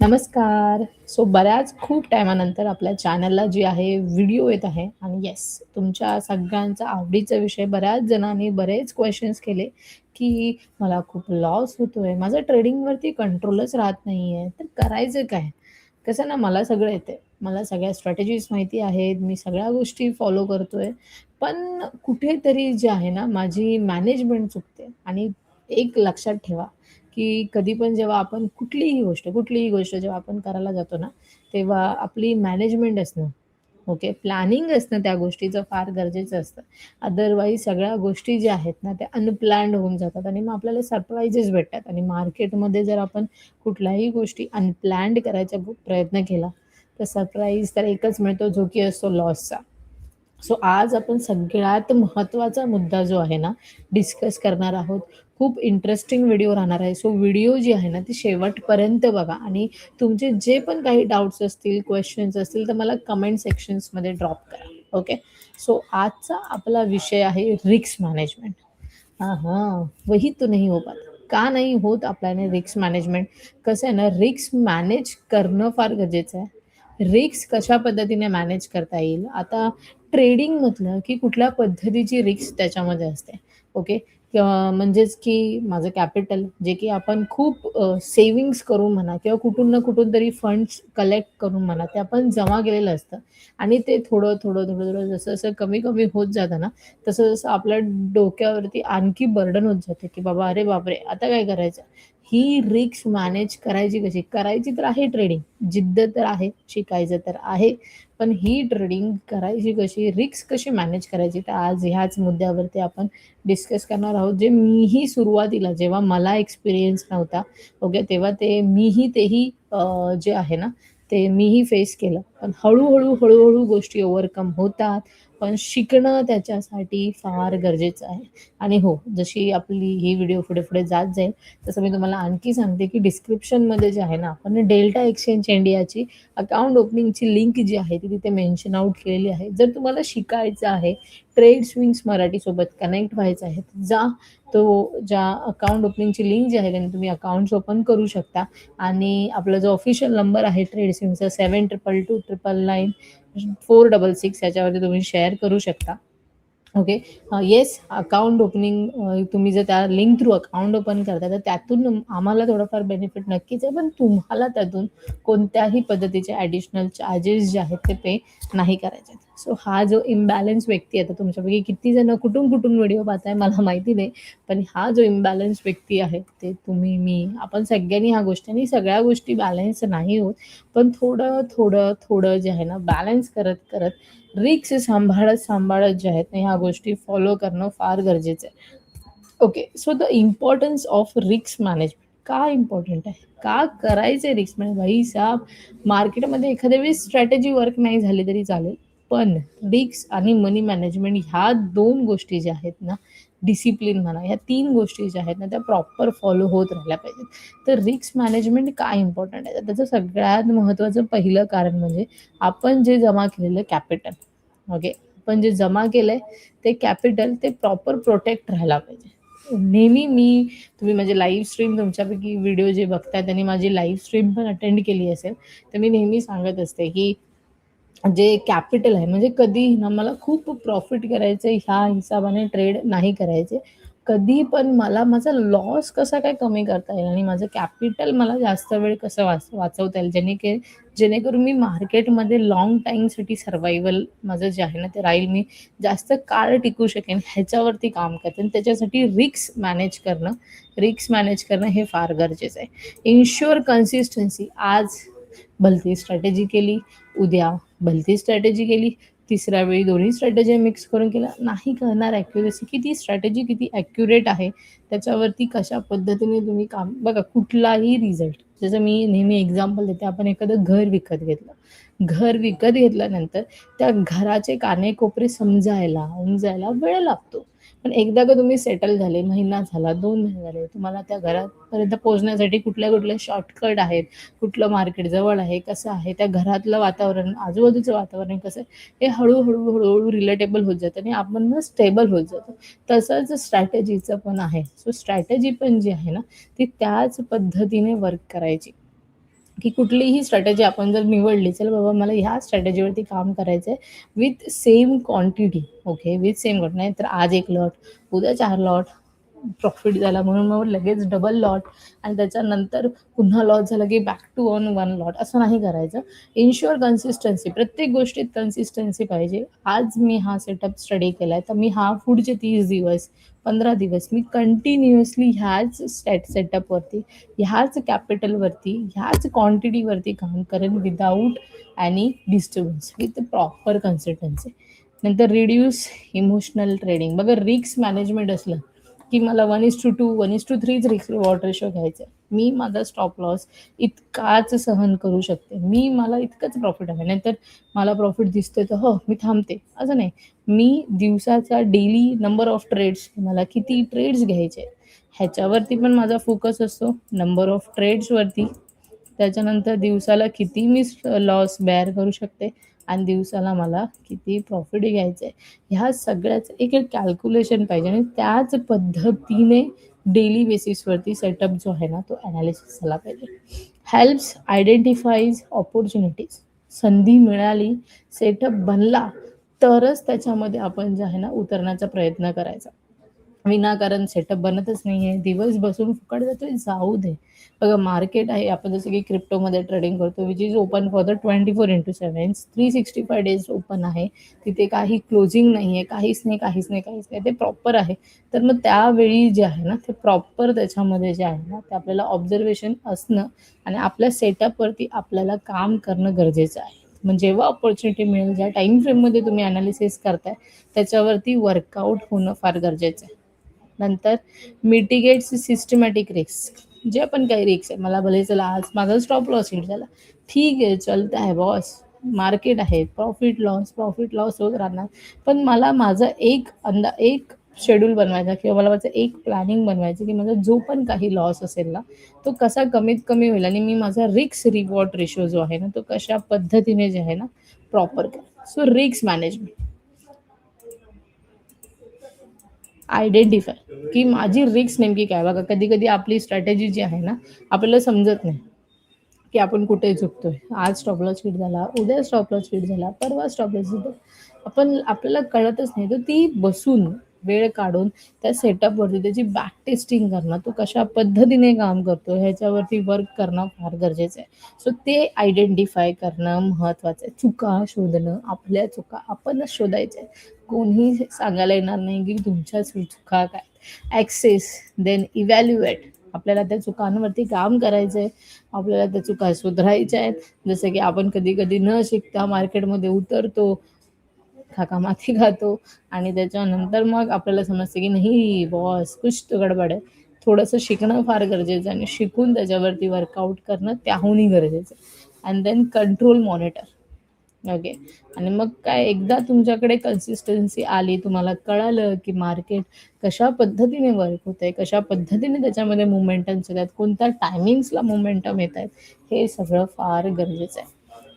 नमस्कार. सो बऱ्याच खूप टायमानंतर आपल्या चॅनलला जी आहे व्हिडिओ येत आहे आणि येस तुमच्या सगळ्यांचा आवडीचा विषय बऱ्याच जणांनी बरेच क्वेश्चन्स केले, की मला खूप लॉस होतोय. माझं ट्रेडिंगवरती कंट्रोलच राहत नाही आहे तर करायचं काय? कसं ना मला सगळं येते मला सगळ्या स्ट्रॅटेजीज माहिती आहेत. मी सगळ्या गोष्टी फॉलो करतोय. पण कुठेतरी जे आहे ना माझी मॅनेजमेंट चुकते आणि एक लक्षात ठेवा, की कधी पण जेव्हा आपण कुठलीही गोष्ट, कुठलीही गोष्ट जेव्हा आपण करायला जातो ना, तेव्हा आपली मॅनेजमेंट असणं, ओके, प्लॅनिंग असणं त्या गोष्टीचं फार गरजेचं असतं. अदरवाईज सगळ्या गोष्टी ज्या आहेत ना, त्या अनप्लॅन्ड होऊन जातात आणि मग आपल्याला सरप्राईजेस भेटतात आणि मार्केटमध्ये जर आपण कुठल्याही गोष्टी अनप्लॅन्ड करायचा प्रयत्न केला, तर सरप्राईज तर एकच मिळतो जो की असतो लॉसचा. सो आज आपण सगळ्यात महत्त्वाचा मुद्दा जो आहे ना, डिस्कस करणार आहोत. खूप इंटरेस्टिंग व्हिडिओ राहणार आहे. सो व्हिडिओ जी आहे ना, ती शेवटपर्यंत बघा आणि तुमचे जे पण काही डाउट्स असतील, क्वेश्चन्स असतील, तर मला कमेंट सेक्शन्समध्ये ड्रॉप करा. ओके. सो आजचा आपला विषय आहे रिस्क मॅनेजमेंट. हां, हां. वही तो नाही हो पाता. का नाही होत आपल्याने रिक्स मॅनेजमेंट? कसं आहे ना, रिक्स मॅनेज करणं फार गरजेचं आहे. रिक्स कशा पद्धतीने मॅनेज करता येईल? आता ट्रेडिंग म्हटलं, की कुठल्या पद्धतीची रिक्स त्याच्यामध्ये असते. ओके. म्हणजेच की माझं कॅपिटल जे की आपण खूप सेव्हिंग्स करून म्हणा किंवा कुठून ना कुठून तरी फंड्स कलेक्ट करून म्हणा, ते आपण जमा केलेलं असतं आणि ते थोडं, थोडं, थोडं, थोडं जसं-जसं कमी-कमी होत जातं ना, तसं जसं आपल्या डोक्यावरती आणखी बर्डन होत जाते, की बाबा अरे बापरे! आता काय करायचं? ही रिक्स मॅनेज करायची कशी? करायची तर आहे ट्रेडिंग, जिद्द तर आहे, शिकायचं तर आहे. पण ही ट्रेडिंग करायची कशी? रिस्क कशी मॅनेज करायची? तर आज ह्याच मुद्द्यावरती आपण डिस्कस करणार आहोत. जे मीही सुरुवातीला जेव्हा मला एक्सपिरियन्स नव्हता, ओके, तेव्हा ते मीही तेही जे आहे ना, ते मीही फेस केलं. पण हळूहळू हळूहळू गोष्टी ओव्हरकम होतात. पण शिकणं त्याच्यासाठी फार गरजेचं आहे. आणि हो, जशी आपली ही व्हिडिओ पुढे-पुढे जात जाईल, तसं मी तुम्हाला आणखी सांगते, की डिस्क्रिप्शनमध्ये जे आहे ना, आपण डेल्टा एक्सचेंज इंडियाची अकाउंट ओपनिंगची लिंक जी आहे, ती तिथे मेन्शन आउट केलेली आहे. जर तुम्हाला शिकायचं आहे, ट्रेड स्विंग्स मराठीसोबत कनेक्ट व्हायचं आहे, जा तो ज्या अकाउंट ओपनिंगची लिंक जी आहे, त्याने तुम्ही अकाउंट्स ओपन करू शकता आणि आपला जो ऑफिशियल नंबर आहे ट्रेड स्विंगचा फोर डबल सिक्स याच्यावरती तुम्ही शेअर करू शकता. ओके. येस अकाउंट ओपनिंग तुम्ही जर त्या लिंक थ्रू अकाउंट ओपन करता तर त्यातून आम्हाला थोडंफार बेनिफिट नक्कीच आहे. पण तुम्हाला त्यातून कोणत्याही पद्धतीचे ॲडिशनल चार्जेस जे आहेत, ते पे नाही करायचे आहेत. सो हा जो इम्बॅलन्स व्यक्ती आहे, आता तुमच्यापैकी किती जण कुठून-कुठून व्हिडिओ पाहताय मला माहिती नाही. पण हा जो इम्बॅलन्स व्यक्ती आहे, ते तुम्ही, मी, आपण सगळ्यांनी ह्या गोष्टी आणि सगळ्या गोष्टी बॅलन्स नाही होत. पण थोडं, थोडं, थोडं जे आहे ना, बॅलन्स करत-करत, रिक्स सांभाळत-सांभाळत जे आहेत ना, ह्या गोष्टी फॉलो करणं फार गरजेचं आहे. Okay. So the importance of रिक्स मॅनेजमेंट का इम्पॉर्टंट आहे? का करायचं आहे रिक्स मॅनेज? म्हणजे भाईसाहब मार्केटमध्ये एखाद्या वेळी स्ट्रॅटेजी वर्क नाही झाली तरी चालेल. पण रिक्स आणि मनी मॅनेजमेंट ह्या दोन गोष्टी ज्या आहेत ना, डिसिप्लिन म्हणा, ह्या तीन गोष्टी ज्या आहेत ना, त्या प्रॉपर फॉलो होत राहिल्या पाहिजेत. तर रिक्स मॅनेजमेंट काय इम्पॉर्टंट आहे? त्याचं सगळ्यात महत्त्वाचं पहिलं कारण म्हणजे आपण जे जमा केलेलं कॅपिटल, ओके. आपण जे जमा केलंय, ते कॅपिटल ते प्रॉपर प्रोटेक्ट राहायला पाहिजे. नेहमी मी तुम्ही माझे लाईव्ह स्ट्रीम तुमच्यापैकी व्हिडिओ जे बघताय, त्यांनी माझी लाईव्ह स्ट्रीम पण अटेंड केली असेल, तर मी नेहमी सांगत असते, की जे कॅपिटल आहे, म्हणजे कधी ना मला खूप प्रॉफिट करायचं ह्या हिसाबाने ट्रेड नाही करायचे. कधी पण मला माझा लॉस कसा काय कमी करता येईल आणि माझं कॅपिटल मला जास्त वेळ कसं वाच वाचवता येईल, जेणेके जेणेकरून मी मार्केटमध्ये लाँग टाईमसाठी सर्वायवल माझं जे आहे ना, ते राहील. मी जास्त काळ टिकू शकेन, ह्याच्यावरती काम करते आणि त्याच्यासाठी रिक्स मॅनेज करणं, रिक्स मॅनेज करणं हे फार गरजेचं आहे. इन्शुअर कन्सिस्टन्सी आज भलती स्ट्रॅटेजी केली, उद्या भलती स्ट्रॅटेजी केली, तिसऱ्या वेळी दोन्ही स्ट्रॅटेजी मिक्स करून केला नाही कळणार ॲक्युरेसी की ती स्ट्रॅटेजी किती ॲक्युरेट आहे, त्याच्यावरती कशा पद्धतीने तुम्ही काम बघा कुठलाही रिझल्ट जसं मी नेहमी एक्झाम्पल देते, आपण एखादं घर विकत घेतलं. घर विकत घेतल्यानंतर त्या घराचे कानेकोपरे समजायला, उमजायला वेळ लागतो. पण एकदा का तुम्ही सेटल झाले, महिना झाला, दोन महिने झाले, तुम्हाला त्या घरापर्यंत पोहोचण्यासाठी कुठल्या-कुठल्या शॉर्टकट आहेत, कुठलं मार्केट जवळ आहे, कसं आहे, त्या घरातलं वातावरण, आजूबाजूचं वातावरण कसं आहे, हे हळूहळू हळूहळू रिलेटेबल होत जातं आणि आपण ना स्टेबल होत जातो. तसंच स्ट्रॅटेजीचं पण आहे. सो स्ट्रॅटेजी पण जी आहे ना, ती त्याच पद्धतीने वर्क करायची. की कुठलीही स्ट्रॅटेजी आपण जर निवडली चल बाबा मला ह्या स्ट्रॅटेजीवरती काम करायचं आहे with same quantity okay with same quantity नाही तर आज एक लॉट उद्या चार लॉट प्रॉफिट झाला म्हणून मग लगेच डबल लॉट आणि त्याच्यानंतर पुन्हा लॉस झाला की back to on one lot असं नाही करायचं. इन्शुअर कन्सिस्टन्सी प्रत्येक गोष्टीत कन्सिस्टन्सी पाहिजे. आज मी हा सेटअप स्टडी केला आहे तर मी हा पुढचे तीस दिवस पंधरा दिवस. मी कंटिन्युअसली ह्याच स्टॅट सेटअपवरती ह्याच कॅपिटलवरती ह्याच क्वांटिटीवरती काम करेन without any disturbance with proper consistency नंतर रिड्यूस इमोशनल ट्रेडिंग बघा रिक्स मॅनेजमेंट असलं की मला one is to two one is to थ्रीच रिक्स वॉटर शो घ्यायचं आहे मी माझा स्टॉप लॉस इतकाच सहन करू शकते. मी मला इतकंच प्रॉफिट हवं नाहीतर मला प्रॉफिट दिसतोय तर हो मी थांबते. असं नाही. मी दिवसाचा डेली नंबर ऑफ ट्रेड्स मला किती ट्रेड्स घ्यायचे ह्याच्यावरती पण माझा फोकस असतो. नंबर ऑफ ट्रेड्सवरती त्याच्यानंतर दिवसाला किती मी लॉस बेअर करू शकते? आणि दिवसाला मला किती प्रॉफिट घ्यायचं? आहे ह्या सगळ्याचं एक एक कॅल्क्युलेशन पाहिजे. आणि त्याच पद्धतीने डेली बेसिसवरती सेटअप जो आहे ना तो ॲनालिसिस झाला पाहिजे. हेल्प्स आयडेंटिफाईज ऑपॉर्च्युनिटीज संधी मिळाली सेटअप बनला तरच त्याच्यामध्ये आपण जे आहे ना उतरण्याचा प्रयत्न करायचा. विनाकारण सेटअप बनतच नाही आहे दिवस बसून फुकट जातोय जाऊ दे. बघा मार्केट आहे. आपण जसं की क्रिप्टोमध्ये ट्रेडिंग करतो which is open for the twenty four into seven three sixty five days open आहे. तिथे काही क्लोजिंग नाही आहे काहीच नाही काहीच नाही काहीच नाही. ते प्रॉपर आहे. तर मग त्यावेळी जे आहे ना ते प्रॉपर त्याच्यामध्ये जे आहे ना ते आपल्याला ऑब्झर्वेशन असणं आणि आपल्या सेटअपवरती आपल्याला काम करणं गरजेचं आहे. मग जेव्हा ऑपॉर्च्युनिटी मिळेल ज्या टाईम फ्रेममध्ये तुम्ही अनालिसिस करताय त्याच्यावरती वर्कआउट होणं फार गरजेचं आहे. नंतर मिटिगेट्स सिस्टमॅटिक रिस्क जे पण काही रिक्स आहे मला भले चला आज माझा स्टॉप लॉस हिट झाला ठीक आहे चलत आहे बॉस मार्केट आहे प्रॉफिट लॉस प्रॉफिट लॉस होत राहणार. पण मला माझा एक अंदा एक शेड्यूल बनवायचा किंवा मला माझं एक प्लॅनिंग बनवायचं की माझा जो पण काही लॉस असेल ना तो कसा कमीत कमी होईल आणि मी माझा रिक्स रिवॉर्ड रेशो जो आहे ना तो कशा पद्धतीने जे आहे ना प्रॉपर कर सो रिक्स मॅनेजमेंट आयडेंटिफाय की माझी रिक्स नेमकी काय? बघा कधी कधी आपली स्ट्रॅटेजी जी आहे ना आपल्याला समजत नाही की आपण कुठे चुकतोय आज स्टॉप लॉस झाला उद्या स्टॉप लॉस झाला परवा स्टॉप लॉस आपण आपल्याला कळतच नाही. तर ती बसून वेळ काढून त्या सेटअपवरती त्याची बॅक टेस्टिंग करणं तो कशा पद्धतीने काम करतो ह्याच्यावरती वर्क करणं फार गरजेचं आहे. सो ते आयडेंटिफाय करणं महत्त्वाचं आहे. चुका शोधणं आपल्या चुका आपणच शोधायच्या आहे कोणी सांगायला येणार नाही की तुमच्या चुका काय ॲक्सेस देन इव्हॅल्युएट आपल्याला त्या चुकांवरती काम करायचं आहे आपल्याला त्या चुका सुधारायच्या आहेत. जसं की आपण कधी कधी न शिकता मार्केटमध्ये उतरतो खाका माती खातो आणि त्याच्यानंतर मग आपल्याला समजते की नाही बॉस कुछ तो गडबड आहे. थोडंसं शिकणं फार गरजेचं आहे आणि शिकून त्याच्यावरती वर्कआउट करणं त्याहूनही गरजेचं आहे. And then control monitor okay आणि मग काय एकदा तुमच्याकडे कन्सिस्टन्सी आली तुम्हाला कळालं की मार्केट कशा पद्धतीने वर्क होत आहे कशा पद्धतीने त्याच्यामध्ये मुवमेंटम्स येतात कोणत्या टायमिंग्सला मुमेंटम येत आहेत हे सगळं फार गरजेचं आहे.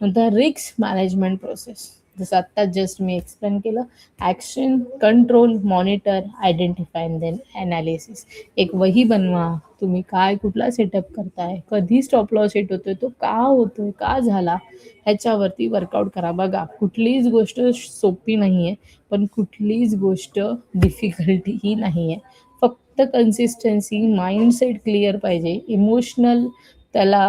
नंतर रिक्स मॅनेजमेंट प्रोसेस जसं आत्ता जस्ट मी एक्सप्लेन केलं action control monitor identify then analysis एक वही बनवा तुम्ही काय कुठला सेटअप करताय कधी स्टॉप लॉस हिट होतोय तो का होतोय का झाला ह्याच्यावरती वर्कआउट करा. बघा कुठलीच गोष्ट सोपी नाही आहे पण कुठलीच गोष्ट डिफिकल्टीही नाही आहे फक्त कन्सिस्टन्सी माइंडसेट क्लिअर पाहिजे. इमोशनल त्याला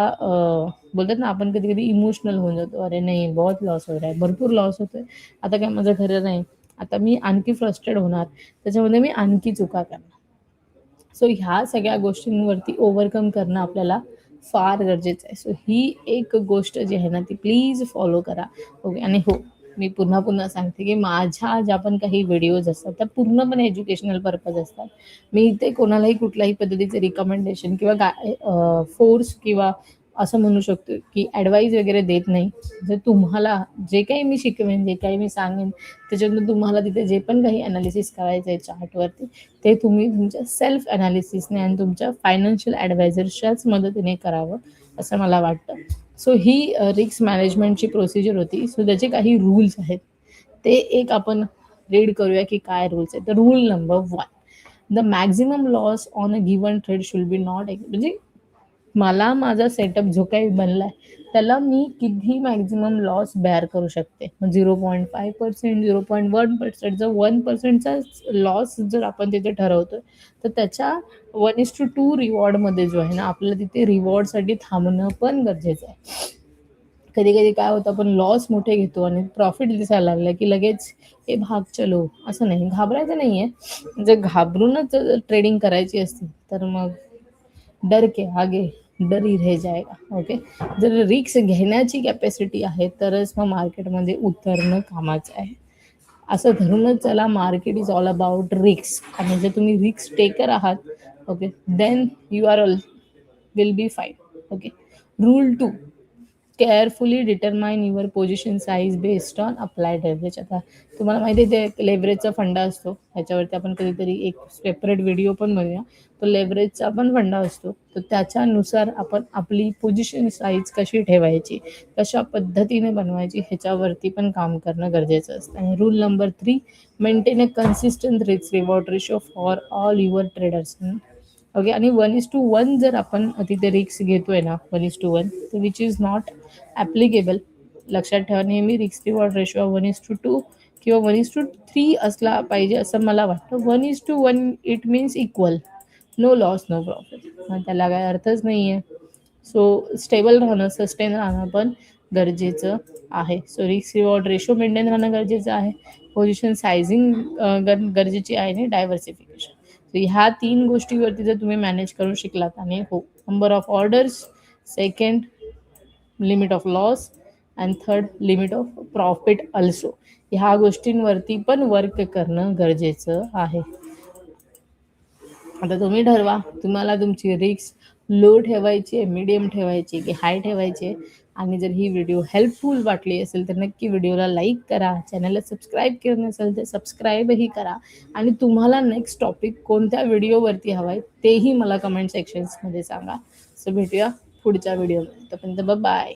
बोलतात ना आपण कधी कधी इमोशनल होऊन जातो. अरे नाही बहुत लॉस होत आहे भरपूर लॉस होतोय. आता काय माझं खरं नाही. आता मी आणखी फ्रस्ट्रेट होणार. त्याच्यामध्ये मी आणखी चुका करणार. सो ह्या सगळ्या गोष्टींवरती ओव्हरकम करणं आपल्याला फार गरजेचं आहे. सो ही एक गोष्ट जी आहे ना ती प्लीज फॉलो करा. ओके आणि हो मी पुन्हा पुन्हा सांगते की माझ्या ज्या पण काही व्हिडिओज असतात त्या पूर्णपणे एज्युकेशनल पर्पज असतात. मी इथे कोणालाही कुठल्याही पद्धतीचे रिकमेंडेशन किंवा फोर्स किंवा असं म्हणू शकतो की ॲडवाईज वगैरे देत नाही. जर तुम्हाला जे काही मी शिकवेन जे काही मी सांगेन त्याच्यातून तुम्हाला तिथे जे पण काही अनालिसिस करायचं आहे चार्टवरती ते तुम्ही तुमच्या सेल्फ अनालिसिसने आणि तुमच्या फायनान्शियल ॲडवायझरच्याच मदतीने करावं असं मला वाटतं. सो ही रिक्स मॅनेजमेंटची प्रोसिजर होती. सो त्याचे काही रूल्स आहेत. ते एक आपण रीड करूया की काय रूल्स आहेत. तर rule number one the maximum loss on a given trade should be not म्हणजे मला माझा सेटअप जो काही बनलाय त्याला मी किती मॅक्झिमम लॉस बॅर करू शकते? Zero point five percent zero point one percent जर वन पर्सेंटचा लॉस जर आपण तिथे ठरवतोय तर त्याच्या वन इज टू टू रिवॉर्डमध्ये जो आहे ना आपल्याला तिथे रिवॉर्डसाठी थांबणं पण गरजेचं आहे. कधी कधी काय होतं आपण लॉस मोठे घेतो आणि प्रॉफिट दिसायला लागलं की लगेच हे भाग चलो असं नाही घाबरायचं नाही आहे जर घाबरूनच ट्रेडिंग करायची असती तर मग डर के आगे. डरी रह जाएगा ओके जर रिक्स घेण्याची कॅपॅसिटी आहे तरच मग मार्केटमध्ये उतरणं कामाचं आहे. असं धरूनच चला मार्केट इज ऑल अबाउट रिक्स आणि जर तुम्ही रिक्स टेकर आहात okay then you are all will be fine okay rule two carefully determine your position size based on applied leverage आता तुम्हाला माहिती आहे ते लेव्हरेजचा फंडा असतो. ह्याच्यावरती आपण कधीतरी एक सेपरेट व्हिडिओ पण बनवूया तो लेव्हरेजचा पण फंडा असतो. तर त्याच्यानुसार आपण आपली पोझिशन साईज कशी ठेवायची कशा पद्धतीने बनवायची ह्याच्यावरती पण काम करणं गरजेचं असतं. आणि rule number three maintain a consistent risk reward ratio for all your traders okay आणि वन इज टू वन जर आपण तिथे रिक्स घेतोय ना वन इज टू वन तर विच इज नॉट ॲप्लिकेबल लक्षात ठेवा नेहमी रिक्स reward ratio one is to two किंवा वन इज टू थ्री असला पाहिजे असं मला वाटतं. One is to one it means equal no loss no profit मग त्याला काय अर्थच नाही आहे सो स्टेबल राहणं सस्टेन राहणं पण गरजेचं आहे. सो रिक्स रिवॉर्ड रेशो मेंटेन राहणं गरजेचं आहे. पोझिशन सायझिंग गरजेची आहे आणि डायव्हर्सिफिकेशन तर ह्या तीन गोष्टीवरती जर तुम्ही मॅनेज करून शिकलात आणि हो number of orders second limit of loss and third limit of profit also ह्या गोष्टींवरती पण वर्क करणं गरजेचं आहे. आता तुम्ही ठरवा तुम्हाला तुमची रिक्स लो ठेवायची आहे मिडियम ठेवायची की हाय ठेवायची आहे. आणि जर ही व्हिडिओ हेल्पफुल वाटली असेल तर नक्की व्हिडिओला लाईक करा चॅनलला सबस्क्राईब केलं नसेल तर सबस्क्राईबही करा. आणि तुम्हाला नेक्स्ट टॉपिक कोणत्या व्हिडिओवरती हवा आहे तेही मला कमेंट सेक्शन्समध्ये सांगा. सो भेटूया पुढच्या व्हिडिओमध्ये तोपर्यंत बाय